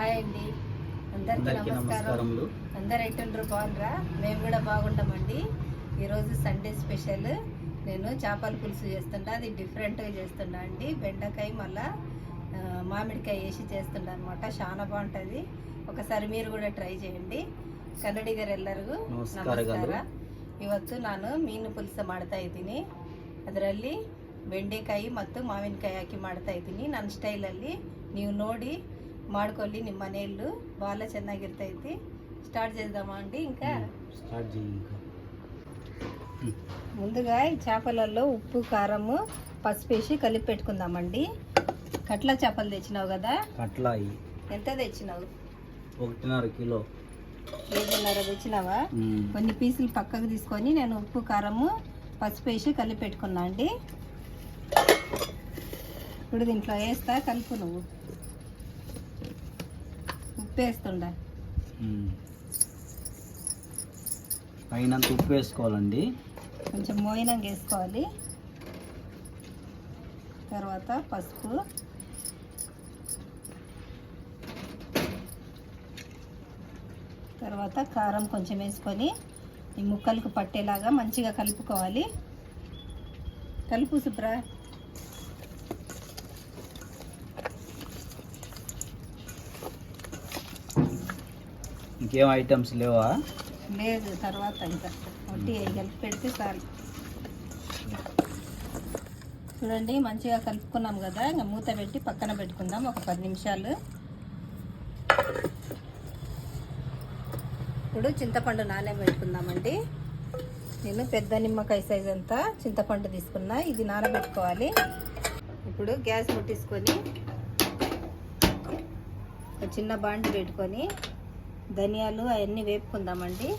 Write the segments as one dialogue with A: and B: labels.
A: Hi అండి అందరికీ
B: అందరికీ
A: నమస్కారం
B: నమస్కారములు
A: అందరు ఎట్టుండ్రు బాగుండ్రా మేము కూడా బాగుంటామండి ఈరోజు సండే స్పెషల్ నేను చేపల పులుసు చేస్తుంటా అది డిఫరెంట్గా చేస్తున్నా అండి బెండకాయ మళ్ళా ఆ, మామిడికాయ వేసి చేస్తుంటా అనమాట చాలా బాగుంటుంది ఒకసారి మీరు కూడా ట్రೈ చేయండి ಕನ್ನಡಿಗರು ಎಲ್ಲರಿಗೂ
B: ನಮಸ್ಕಾರಗಳು.
A: ನಮಸ್ಕಾರ ಇವತ್ತು ನಾನು ಮೀನು ಪುಲ್ಸ ಮಾಡ್ತಾ ಇದ್ದೀನಿ ಅದರಲ್ಲಿ ಬೆಂಡೆಕಾಯಿ ಮತ್ತು ಮಾವಿನಕಾಯಿ ಹಾಕಿ ಮಾಡ್ತಾ ಇದ್ದೀನಿ ನನ್ನ ಸ್ಟೈಲಲ್ಲಿ ನೀವು ನೋಡಿ ಮಾಡ್ಕೊಳ್ಳಿ ನಿಮ್ಮ ಮನೆಯಲ್ಲೂ ಭಾಳ ಚೆನ್ನಾಗಿರ್ತೈತಿ స్టార్ట్ చేద్దామా అండి ఇంకా
B: స్టార్ట్ చేయి ఇంకా
A: ముందుగా ఈ చేపలలో ఉప్పు కారము పసుపు వేసి కలిపి పెట్టుకుందామండి కట్ల చేపలు తెచ్చినావు కదా
B: అట్లా అయ్యి
A: ఎంత తెచ్చినావు
B: ఒకటిన్నర కిలో
A: కేజీన్నర తెచ్చినావా
B: ఉమ్.
A: కొన్ని పీసులు పక్కకు తీసుకొని నేను ఉప్పు కారము పసుపు వేసి కలిపి పెట్టుకున్నా అండి ఇప్పుడు దీంట్లో వేస్తా కలుపు నువ్వు ఉప్పు వేస్తుండ
B: ఉమ్. పైనంత ఉప్పు వేసుకోవాలండి.
A: కొంచెం మోయినంగా వేసుకోవాలి. తర్వాత పసుపు. తర్వాత కారం కొంచెం వేసుకొని ఈ ముక్కలకు పట్టేలాగా మంచిగా కలుపుకోవాలి. కలుపు సుప్రా
B: ఇంకేం ఐటమ్స్ లేవా?
A: లేదు తర్వాత ఇంకా. వట్టి కలిపి పెడితే చాలు. చూడండి మంచిగా కలుపుకున్నాం కదా. ఇంకా మూత పెట్టి పక్కన పెట్టుకుందాం ఒక పది నిమిషాలు. ఇప్పుడు చింతపండు నానే పెట్టుకుందామండి. నేను పెద్ద నిమ్మకాయ సైజ్ అంతా చింతపండు తీసుకున్నా. ఇది నానబెట్టుకోవాలి. ఇప్పుడు గ్యాస్ ముట్టించుకొని ఒక చిన్న బాండి పెట్టుకొని ధనియాలు అవన్నీ వేపుకుందామండి.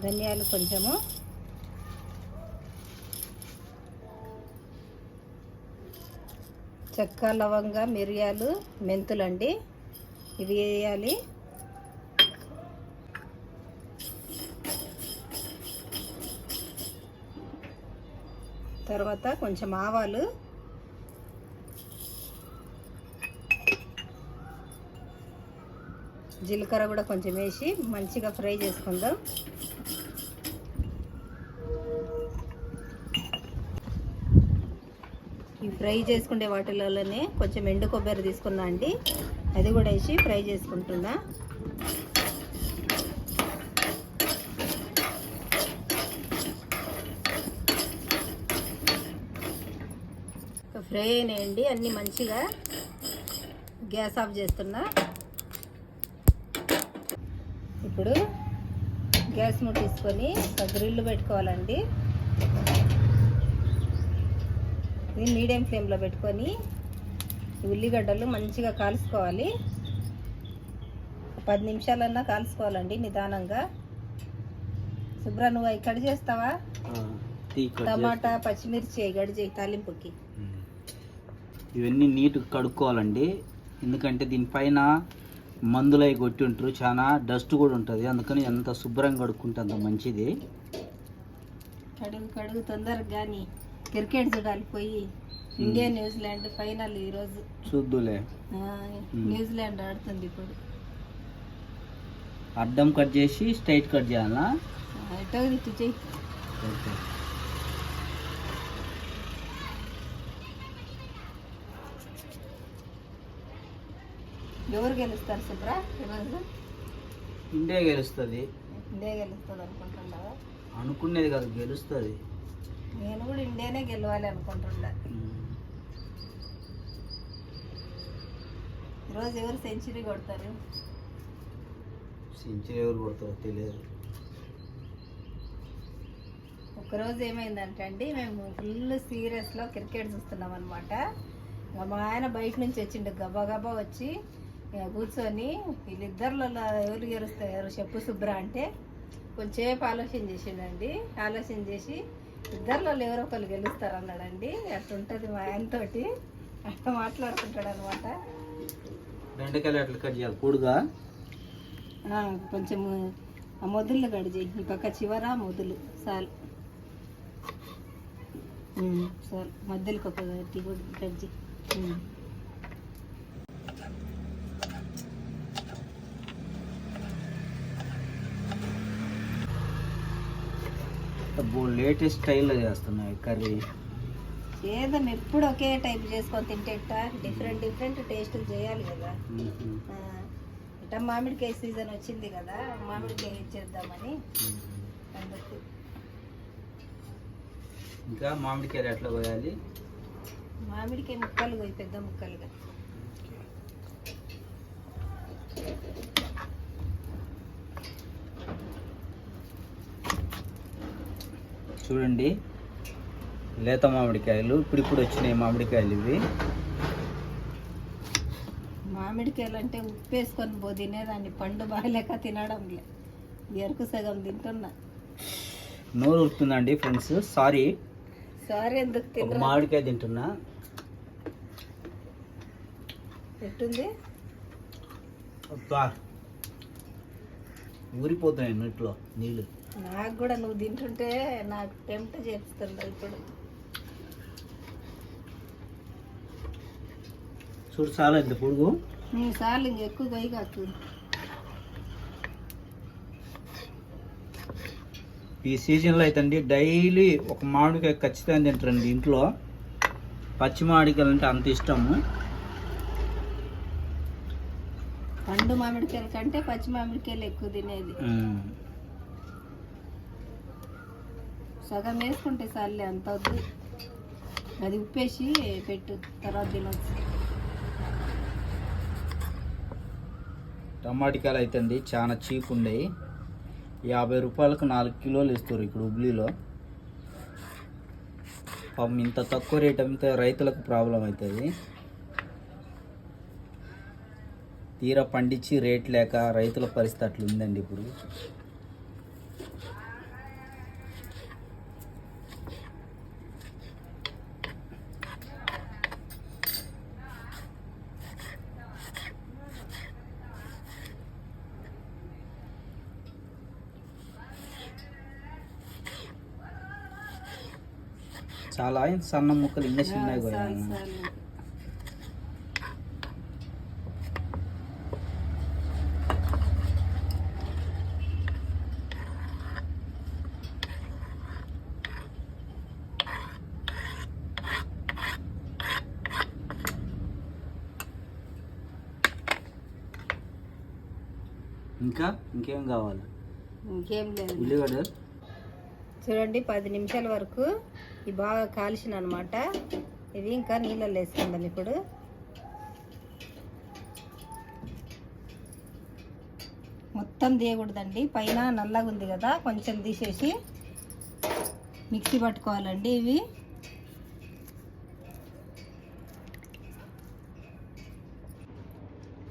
A: ధనియాలు కొంచెము. చెక్క లవంగ మిరియాలు మెంతులు అండి ఇవి వేయాలి. తర్వాత కొంచెం ఆవాలు. జీలకర్ర కూడా కొంచెం వేసి మంచిగా ఫ్రై చేసుకుందాం. ఈ ఫ్రై చేసుకునే వాటిలోనే కొంచెం ఎండు కొబ్బరి తీసుకున్నా అండి. అది కూడా వేసి ఫ్రై చేసుకుంటున్నా. ఫ్రై అయినాయండి. అన్నీ మంచిగా గ్యాస్ ఆఫ్ చేస్తున్నా. ఇప్పుడు గ్యాస్ ముట్టించుకొని ఒక గ్రిల్ పెట్టుకోవాలండి. ఇది మీడియం ఫ్లేమ్లో పెట్టుకొని ఉల్లిగడ్డలు మంచిగా కాల్చుకోవాలి. పది నిమిషాలన్నా కాల్చుకోవాలండి నిదానంగా. శుభ్ర నువ్వు కట్ చేస్తావా? టమాటా పచ్చిమిర్చి చేయి తాలింపుకి.
B: ఇవన్నీ నీట్గా కడుక్కోవాలండి. ఎందుకంటే దీనిపైన మందులు అవి కొట్టి ఉంటారు చాలా డస్ట్ కూడా ఉంటుంది. అందుకని ఎంత శుభ్రంగా కడుక్కుంటే అంత మంచిది.
A: కడుగు కడుగు తొందరగా కానీ క్రికెట్ చూడాలి పోయి. ఇండియా న్యూజిలాండ్ ఫైనల్ ఈరోజు
B: చూద్దులే.
A: న్యూజిలాండ్ ఆడుతుంది ఇప్పుడు.
B: అడ్డం కట్ చేసి స్ట్రైట్ కట్ చేయాలా?
A: ఇటు చెయ్యి
B: ఓకే.
A: ఎవరు గెలుస్తారు శుభ్ర ఈరోజు?
B: ఇండియా గెలుస్తుంది.
A: ఇండియా గెలుస్తుంది అనుకుంటున్నావా?
B: అనుకునేది కాదు గెలుస్తుంది.
A: నేను కూడా ఇండియానే గెలవాలి అనుకుంటున్నా. ఈరోజు ఎవరు సెంచరీ కొడతారు?
B: సెంచరీ ఎవరు కొడతారో తెలియదు.
A: ఒకరోజు ఏమైందంటే అండి మేము ఫుల్ సీరియస్లో క్రికెట్ చూస్తున్నాం అనమాట మా ఆయన బయట నుంచి వచ్చిండు గబా గబా వచ్చి కూర్చొని వీళ్ళిద్దరిలో ఎవరు గెలుస్తారు చెప్పు శుభ్ర అంటే కొంచెంసేపు ఆలోచన చేసిండండి. ఆలోచన చేసి ఇద్దరిలో ఎవరో ఒకరు గెలుస్తారు అన్నాడండి అట్లుంటుంది మా ఆయనతోటి అట్లా మాట్లాడుకుంటాడు అనమాట
B: బెండకాయలు అట్లా కట్ చేయాలి? పొడుగా?
A: కొంచెం ఆ మొదలు కట్ చేయి. ఈ పక్క చివర మొదలు. మధ్యలోకి ఒక టీ కూడా కట్ చేయి.
B: లేటెస్ట్ స్టైల్లో చేస్తున్నాయి కర్రీ.
A: ఏదన్నా ఎప్పుడు ఒకే టైప్ చేసుకొని తింటేట డిఫరెంట్ డిఫరెంట్ టేస్ట్ చేయాలి కదా. ఇట్లా మామిడికాయ సీజన్ వచ్చింది కదా మామిడికాయ ఇచ్చేద్దామని అందుకు
B: ఇంకా మామిడికాయలు ఎట్లా పోయాలి
A: మామిడికాయ ముక్కలు పోయి పెద్ద ముక్కలుగా.
B: చూడండి. లేత మామిడికాయలు ఇప్పుడు ఇప్పుడు వచ్చినాయి మామిడికాయలు ఇవి.
A: మామిడికాయలు అంటే ఉప్పు వేసుకొని పో తినేదాన్ని. పండు బాగలేక తినడం లే. ఎరుకు సగం తింటున్నా.
B: నోరు ఉరుతుందండి ఫ్రెండ్స్. సారీ
A: సారీ ఎందుకు
B: మామిడికాయ తింటున్నా.
A: ఎట్టుంది?
B: ఊరిపోతున్నాయి నోట్లో నీళ్ళు.
A: నాకు కూడా నువ్వు తింటుంటే నాకు టెంప్ట్ చేస్తుంది ఇప్పుడు.
B: చూడు చాలా ఇంత పొడుగు.
A: నీ సార్లు ఇంకెక్కువ పోయి కాకు.
B: ఈ సీజన్లో అయితే అండి డైలీ ఒక మామిడికాయ ఖచ్చితంగా తింటారండి ఇంట్లో. పచ్చి మామిడికాయలు అంటే అంత ఇష్టము.
A: పండు మామిడికాయల కంటే పచ్చి మామిడికాయలు ఎక్కువ తినేది. సగం వేసుకుంటే సర్లే అంత వద్దు. అది ఉప్పేసి పెట్టు తర్వాత తినొచ్చు.
B: టమాటికాయలు అయితే అండి చాలా చీప్ ఉండేవి యాభై రూపాయలకు నాలుగు కిలోలు ఇస్తారు ఇక్కడ హుబ్లీలో పాపం ఇంత తక్కువ రేట్ అమ్మితే రైతులకు ప్రాబ్లం అవుతుంది తీరా పండించి రేట్ లేక రైతుల పరిస్థితి అట్లుందండి ఇప్పుడు. చాలా సన్న ముక్కలు ఇంకా చిన్నవి
A: చాలు.
B: ఇంకా ఇంకేం కావాలి?
A: ఇంకేం లేదు.
B: ఉల్లిగడ్డ?
A: చూడండి పది నిమిషాల వరకు ఇవి బాగా కాల్చిన అనమాట ఇవి ఇంకా నీళ్ళల్లో వేసుకుందాం ఇప్పుడు. మొత్తం తీయకూడదండి. పైన నల్లగా ఉంది కదా కొంచెం తీసేసి మిక్సీ పట్టుకోవాలండి ఇవి.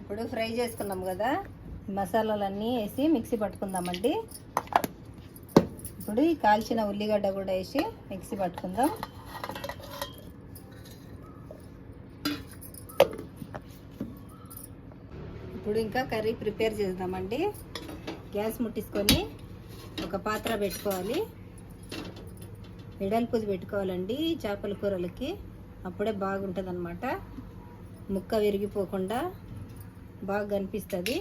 A: ఇప్పుడు ఫ్రై చేసుకున్నాం కదా మసాలాలన్నీ వేసి మిక్సీ పట్టుకుందామండి. ఇప్పుడు ఈ కాల్చిన ఉల్లిగడ్డ కూడా వేసి మిక్సీ పట్టుకుందాం. ఇప్పుడు ఇంకా కర్రీ ప్రిపేర్ చేద్దామండి. గ్యాస్ ముట్టించుకొని ఒక పాత్ర పెట్టుకోవాలి. వెడల్పుది పెట్టుకోవాలండి చేపల కూరలకి. అప్పుడే బాగుంటుంది అనమాట ముక్క విరిగిపోకుండా బాగా కనిపిస్తుంది.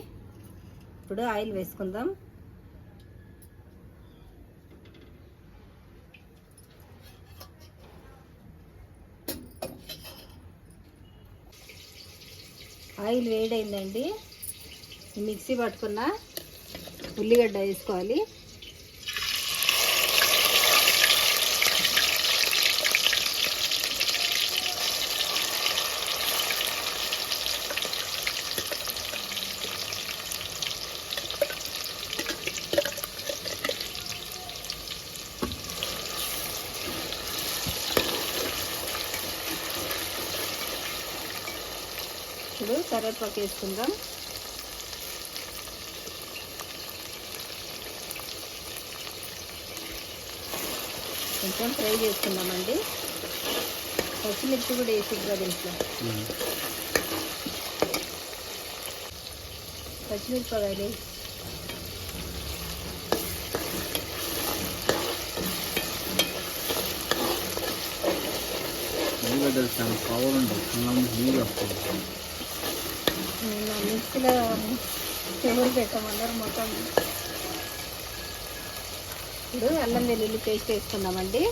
A: ఇప్పుడు ఆయిల్ వేసుకుందాం. ఆయిల్ వేడైందండి. మిక్సీ పట్టుకున్న ఉల్లిగడ్డ వేసుకోవాలి ఇప్పుడు కరివేపాకు వేసుకుందాం. కొంచెం ఫ్రై చేసుకుందామండి. పచ్చిమిర్చి కూడా వేసిద్దా దీంట్లో పచ్చిమిరపకాయలు.
B: ఉల్లిగడ్డలు చాలా పవర్ అన్నం నీళ్ళు వస్తాయి
A: నా మిక్సీలో చెవులు పెట్టమన్నారు మొత్తం ఇప్పుడు అల్లం వెల్లుల్లి పేస్ట్ వేసుకుందామండి.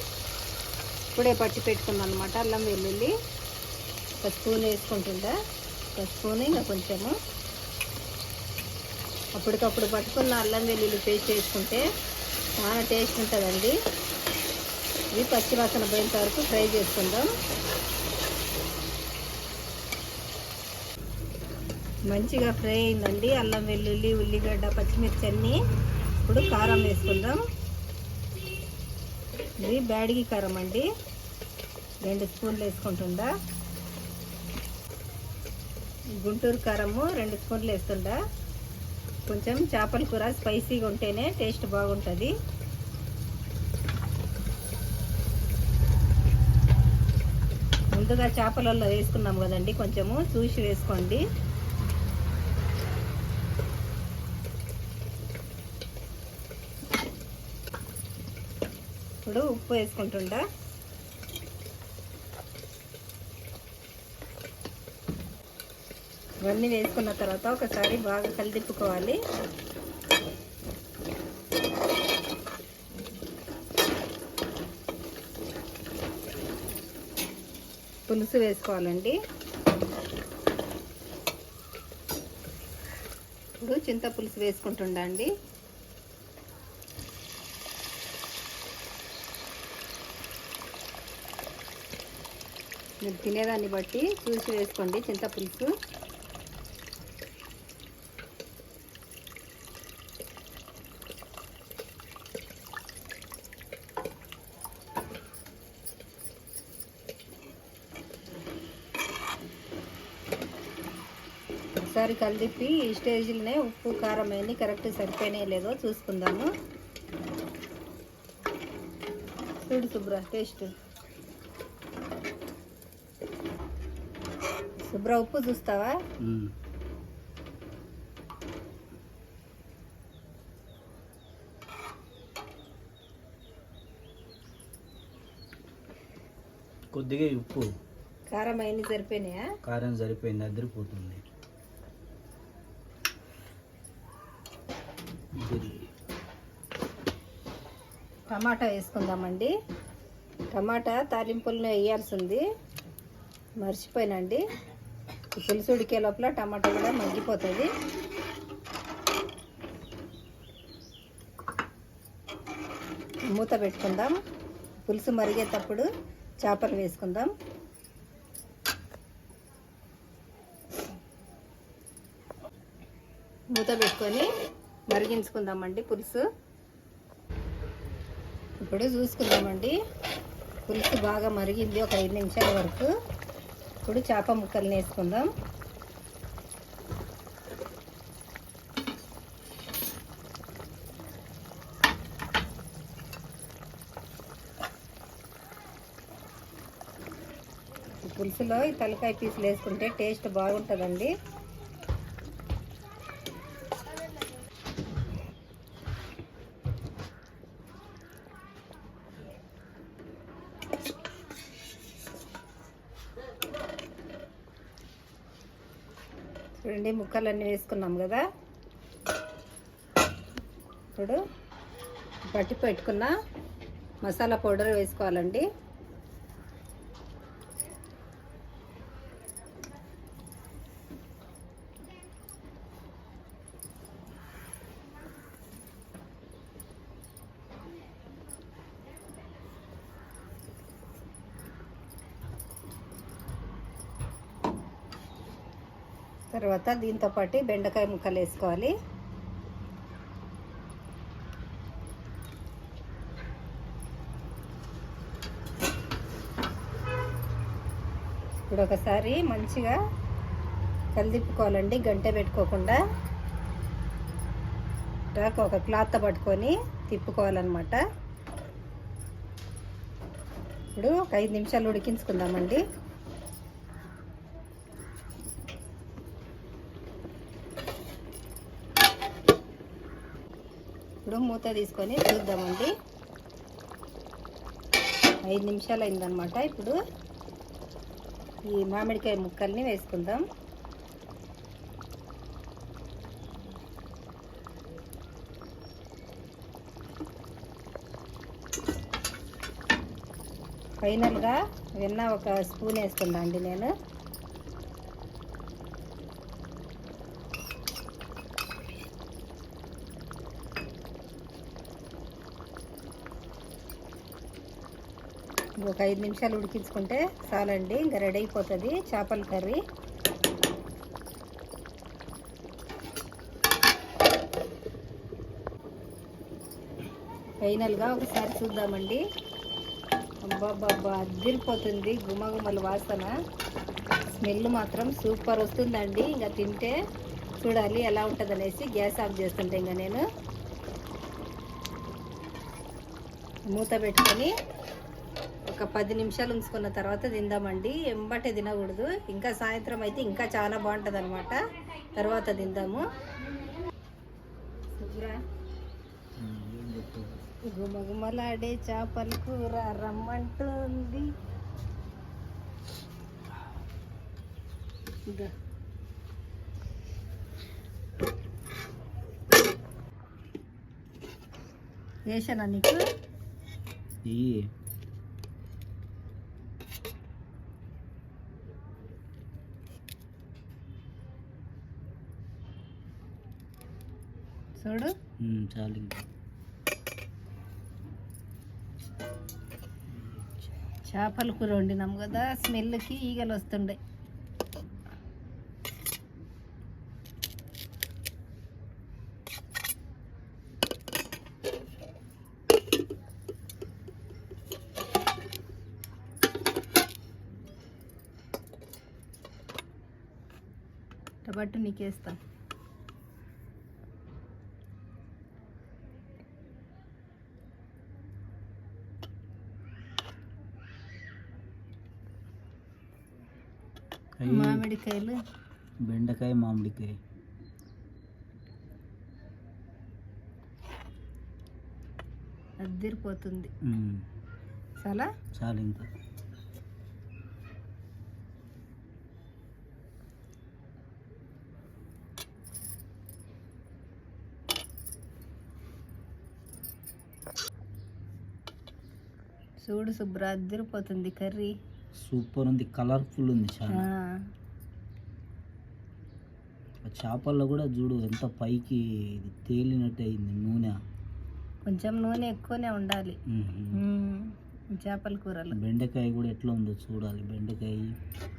A: ఇప్పుడే పట్టి పెట్టుకున్నాం అనమాట అల్లం వెల్లుల్లి. ఒక స్పూన్ వేసుకుంటుందా? ఒక స్పూన్ ఇంకా కొంచెము. అప్పటికప్పుడు పట్టుకున్న అల్లం వెల్లుల్లి పేస్ట్ వేసుకుంటే చాలా టేస్ట్ ఉంటుందండి. ఇది పచ్చివాసన పోయేంత వరకు ఫ్రై చేసుకుందాం. మంచిగా ఫ్రై అయిందండి. అల్లం వెల్లుల్లి ఉల్లిగడ్డ పచ్చిమిర్చి అన్నీ ఇప్పుడు కారం వేసుకుందాం. ఇది బ్యాడిగి కారం అండి. రెండు స్పూన్లు వేసుకుంటుందా గుంటూరు కారము రెండు స్పూన్లు వేస్తుండా. కొంచెం చేపల కూర స్పైసీగా ఉంటేనే టేస్ట్ బాగుంటుంది. ముందుగా చేపలలో వేసుకున్నాం కదండి కొంచెము చూసి వేసుకోండి. ఇప్పుడు ఉప్పు వేసుకుంటుండా ఇవన్నీ వేసుకున్న తర్వాత ఒకసారి బాగా కలిదిప్పుకోవాలి. పులుసు వేసుకోవాలండి. ఇప్పుడు చింత పులుసు వేసుకుంటుండా మీరు తినేదాన్ని బట్టి చూసి వేసుకోండి చింతపులుసు. ఒకసారి కలిపి ఈ స్టేజ్లోనే ఉప్పు కారం అన్నీ కరెక్ట్ సరిపోయినాయి లేదో చూసుకుందాము. చూడు శుభ్ర టేస్ట్. శుభ్ర ఉప్పు చూస్తావా.
B: కొద్దిగా ఉప్పు.
A: కారం అవన్నీ సరిపోయినాయా?
B: కారం సరిపోయింది అదిరిపోతుంది.
A: టమాటా వేసుకుందామండి. టమాటా తాలింపుల్లో వేయాల్సి ఉంది మర్చిపోయినండి పులుసు ఉడికే లోపల టమాటా కూడా మగ్గిపోతుంది. మూత పెట్టుకుందాం. పులుసు మరిగేటప్పుడు చేపలు వేసుకుందాం. మూత పెట్టుకొని మరిగించుకుందామండి పులుసు. ఇప్పుడు చూసుకుందామండి. పులుసు బాగా మరిగింది ఒక ఐదు నిమిషాల వరకు. ఇప్పుడు చేప ముక్కల్ని వేసుకుందాం. పులుసులో ఈ తలకాయ పీసులు వేసుకుంటే టేస్ట్ బాగుంటుందండి. చూడండి ముక్కలన్నీ వేసుకున్నాం కదా. ఇప్పుడు పట్టి పెట్టుకున్న మసాలా పౌడర్ వేసుకోవాలండి. తర్వాత దీంతో పాటు బెండకాయ ముక్కలు వేసుకోవాలి. ఇప్పుడు ఒకసారి మంచిగా కలిదిప్పుకోవాలండి గంటె పెట్టుకోకుండా. ట్రాక్ ఒక క్లాత్ పట్టుకొని తిప్పుకోవాలన్నమాట. ఇప్పుడు ఒక ఐదు నిమిషాలు ఉడికించుకుందామండి. ఇప్పుడు మూత తీసుకొని చూద్దామండి. ఐదు నిమిషాలు అయిందనమాట ఇప్పుడు ఈ మామిడికాయ ముక్కల్ని వేసుకుందాం. ఫైనల్గా వెన్న ఒక స్పూన్ వేసుకుందా అండి నేను. ఒక ఐదు నిమిషాలు ఉడికించుకుంటే చాలండి. ఇంకా రెడీ అయిపోతుంది చేపల కర్రీ. ఫైనల్గా ఒకసారి చూద్దామండి. అబ్బాబ్బాబ్బా అదిరిపోతుంది గుమగుమల వాసన. స్మెల్ మాత్రం సూపర్ వస్తుందండి. ఇంకా తింటే చూడాలి ఎలా ఉంటుంది అనేసి గ్యాస్ ఆఫ్ చేస్తుంటే ఇంకా నేను. మూత పెట్టుకొని ఒక పది నిమిషాలు ఉంచుకున్న తర్వాత తిందామండి. ఎంబటే తినకూడదు. ఇంకా సాయంత్రం అయితే ఇంకా చాలా బాగుంటుంది అనమాట తర్వాత తిందాము. గుమగుమలాడే చేపల కూర రమ్మంటుంది. వేసానా నీకు? చూడు
B: చాలు
A: చేపల కూర వండినాం కదా స్మెల్కి ఈగలు వస్తుండే. టమాటో నీకేస్తాం. మామిడికాయలు?
B: బెండకాయ మామిడికాయ.
A: అద్దిరిపోతుంది. చాలా?
B: చాలు ఇంకా.
A: చూడు శుభ్ర అద్దిరిపోతుంది కర్రీ.
B: సూపర్ ఉంది కలర్ఫుల్ ఉంది చాలా. చేపల్లో కూడా చూడు ఎంత పైకి తేలినట్టు అయింది నూనె.
A: కొంచెం నూనె ఎక్కువనే ఉండాలి. చేపల కూరలు.
B: బెండకాయ కూడా ఎట్లా ఉందో చూడాలి. బెండకాయ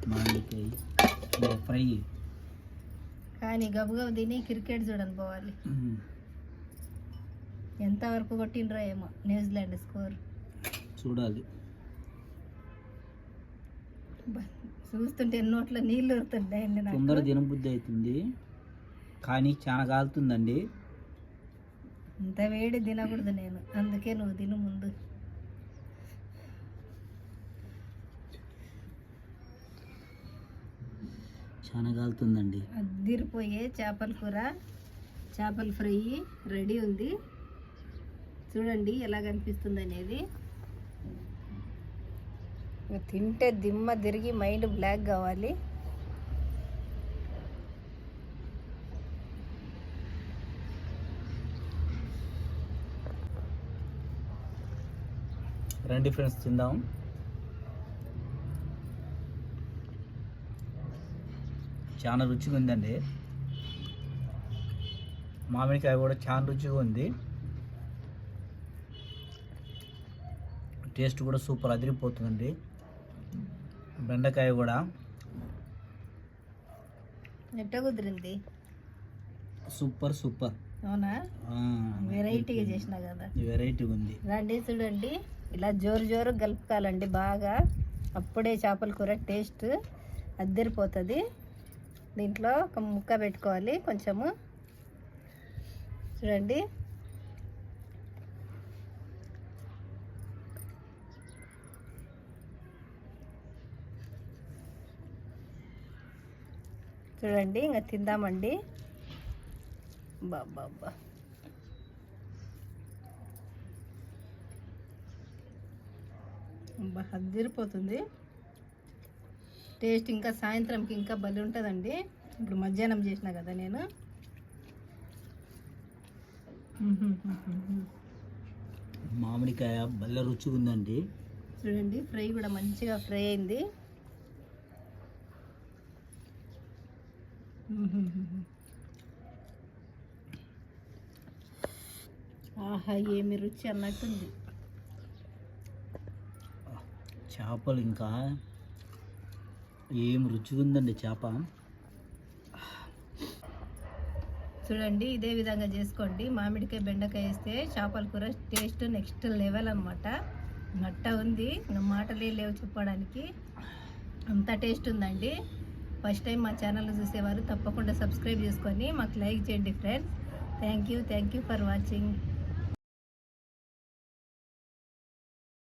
B: మామిడికాయ ఫ్రై.
A: కానీ గబగబ తిని క్రికెట్ చూడని పోవాలి. ఎంతవరకు కొట్టిండ్రో ఏమో న్యూజిలాండ్ స్కోర్.
B: చూడాలి.
A: బా, చూస్తుంటే నోట్లో నీళ్ళు ఊరుతున్నాయండి
B: తొందర దినబుద్ధి అవుతుంది. కానీ చాలా కాలుతుందండి.
A: ఇంత వేడి తినకూడదు నేను. అందుకే నువ్వు తిను ముందు.
B: చాలా కాలుతుందండి.
A: అద్దిరిపోయే చేపల కూర చేపల ఫ్రై రెడీ ఉంది. చూడండి ఎలా కనిపిస్తుంది అనేది. తింటే దిమ్మ తిరిగి మైండ్ బ్లాక్ కావాలి.
B: రండి ఫ్రెండ్స్ తిందాం. చాలా రుచిగా ఉందండి. మామిడికాయ కూడా చాలా రుచిగా ఉంది. టేస్ట్ కూడా సూపర్ అదిరిపోతుందండి. బెండకాయ కూడా.
A: ఎట్ట కుదిరింది?
B: Super super.
A: అవునా? వెరైటీగా చేసిన కదా.
B: వెరైటీగా ఉంది.
A: రండి చూడండి. ఇలా జోరు జోరు కలుపుకోవాలండి బాగా. అప్పుడే చేపల కూర టేస్ట్ అద్దరిపోతుంది. దీంట్లో ఒక ముక్క పెట్టుకోవాలి కొంచెము. చూడండి. చూడండి ఇంకా తిందామండి. బాబా అబ్బా, అదిరిపోతుంది టేస్ట్ ఇంకా సాయంత్రంకి ఇంకా బలి ఉంటుందండి. ఇప్పుడు మధ్యాహ్నం చేసిన కదా నేను.
B: మామిడికాయ భలే రుచిగా ఉందండి
A: చూడండి ఫ్రై కూడా మంచిగా ఫ్రై అయింది. ఆహా ఏమి రుచి అన్నట్టుంది.
B: చేపలు ఇంకా? ఏం రుచిగా ఉందండి చేప?
A: చూడండి ఇదే విధంగా చేసుకోండి. మామిడికాయ బెండకాయ వేస్తే చేపల కూర టేస్ట్ నెక్స్ట్ లెవెల్ అనమాట నట్ట ఉంది. మాటలే లేవు చెప్పడానికి. అంత టేస్ట్ ఉందండి. ఫస్ట్ టైం మా ఛానల్ చూసేవారు తప్పకుండా సబ్స్క్రైబ్ చేసుకొని మాకు లైక్ చేయండి friends. Thank you thank you for watching